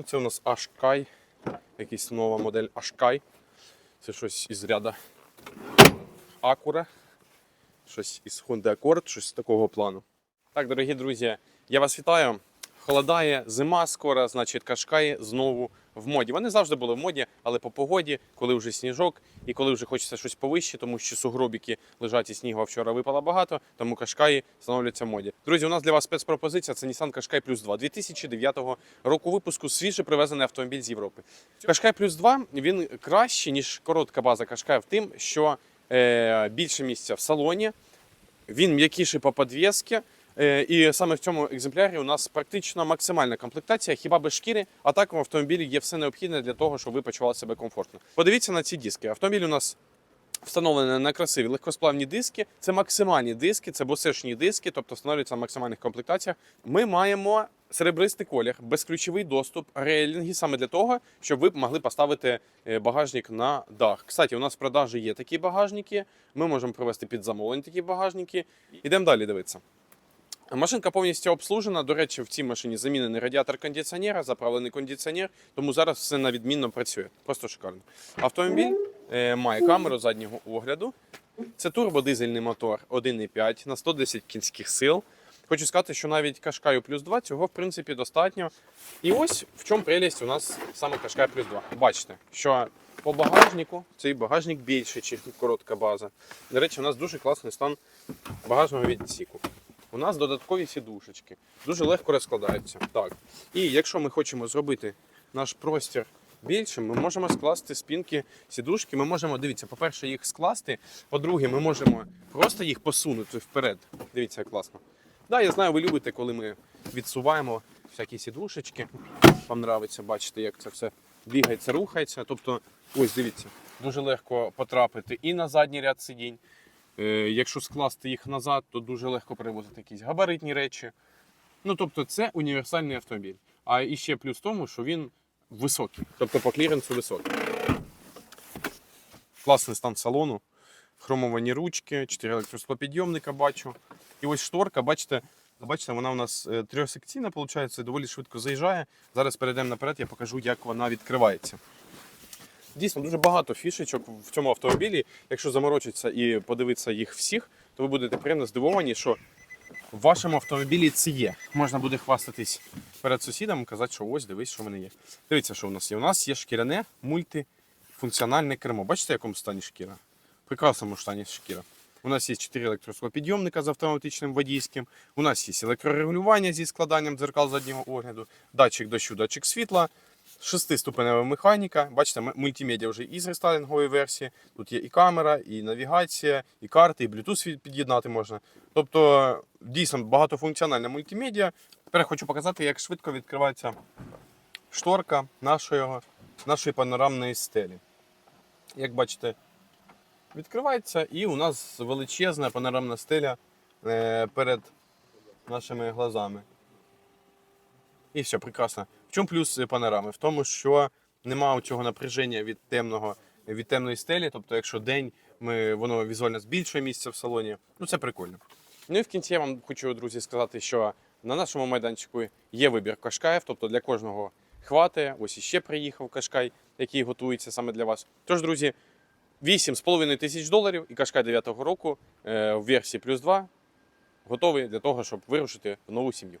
Ну, це у нас Ашкай. Якась нова модель Ашкай. Це щось із ряда Акура. Щось із Honda Accord, щось з такого плану. Так, дорогі друзі, я вас вітаю. Холодає зима скоро, значить кашкаї знову в моді. Вони завжди були в моді, але по погоді, коли вже сніжок і коли вже хочеться щось повище, тому що сугробіки лежать і снігу, а вчора випало багато, тому кашкаї становляться в моді. Друзі, у нас для вас спецпропозиція. Це Nissan Qashqai Plus 2 2009 року випуску. Свіже привезений автомобіль з Європи. Qashqai Plus 2 він краще ніж коротка база Qashqai в тим, що е, більше місця в салоні. Він м'якіший по підвісці. Е, І саме в цьому екземплярі у нас практично максимальна комплектація, хіба без шкіри, а так в автомобілі є все необхідне для того, щоб ви почували себе комфортно. Подивіться на ці диски. Автомобіль у нас встановлений на красиві легкосплавні диски. Це максимальні диски, це босешні диски, тобто встановлюються на максимальних комплектаціях. Ми маємо серебристий колір, безключовий доступ, рейлінги саме для того, щоб ви могли поставити е, багажник на дах. Кстати, у нас в продажі є такі багажники. Ми можемо привезти під замовлення такі багажники. Ідемо далі дивитися. Машинка повністю обслужена. До речі, в цій машині замінений радіатор кондиціонера, заправлений кондиціонер, тому зараз все на відмінно працює. Просто шикарно. Автомобіль е, має камеру заднього огляду. Це турбодизельний мотор 1,5 на 110 кінських сил. Хочу сказати, що навіть Кашкаю плюс 2 цього в принципі достатньо. І ось в чому прелість у нас саме Кашкай плюс 2. Бачите, що по багажнику цей багажник більший, ніж коротка база. До речі, у нас дуже класний стан багажного відсіку. У нас додаткові сідушечки, дуже легко розкладаються. Так. І якщо ми хочемо зробити наш простір більшим, ми можемо скласти спинки сідушки. Ми можемо, дивіться, по-перше, їх скласти. По-друге, ми можемо просто їх посунути вперед. Дивіться, як класно. Да, я знаю, ви любите, коли ми відсуваємо всякі сідушечки. Вам нравиться бачити, як це все бігається, рухається. Тобто, ось дивіться, дуже легко потрапити і на задній ряд сидінь. Е, Якщо скласти їх назад, то дуже легко перевозити якісь габаритні речі. Ну, тобто, це універсальний автомобіль. А і ще плюс в тому, що він високий, тобто по кліренсу високий. Класний стан салону, хромовані ручки, 4 електросклопідйомника бачу. І ось шторка, бачите, бачите, вона у нас е, трьохсекційна, виходить, доволі швидко заїжджає. Зараз перейдемо наперед, я покажу, як вона відкривається. Дійсно, дуже багато фішечок в цьому автомобілі. Якщо заморочитися і подивитися їх всіх, то ви будете приємно здивовані, що в вашому автомобілі це є. Можна буде хвастатись перед сусідом, казати, що ось дивись, що в мене є. Дивіться, що у нас є. У нас є шкіряне мультифункціональне кермо. Бачите, в якому стані шкіра? В прекрасному стані шкіра. У нас є 4 електросклопідйомника з автоматичним водійським. У нас є електрорегулювання зі складанням дзеркал заднього огляду, датчик дощу, датчик світла, шестиступенева механіка. Бачите, мультимедіа вже із рестайлінгової версії. Тут є і камера, і навігація, і карти, і Bluetooth під'єднати можна. Тобто дійсно багатофункціональна мультимедіа. Тепер хочу показати, як швидко відкривається шторка нашої, нашої панорамної стелі. Як бачите, відкривається, і у нас величезна панорамна стеля е, перед нашими глазами. І все, прекрасно. В чому плюс е, панорами? В тому, що немає цього напряження від темного, від темної стелі. Тобто, якщо день ми, воно візуально збільшує місце в салоні, ну це прикольно. Ну і в кінці я вам хочу, друзі, сказати, що на нашому майданчику є вибір кашкаїв, тобто для кожного хватає. Ось іще приїхав кашкай, який готується саме для вас. Тож, друзі, 8,5 тисяч доларів і кашкай 9-го року е, в версії плюс 2 готовий для того, щоб вирушити в нову сім'ю.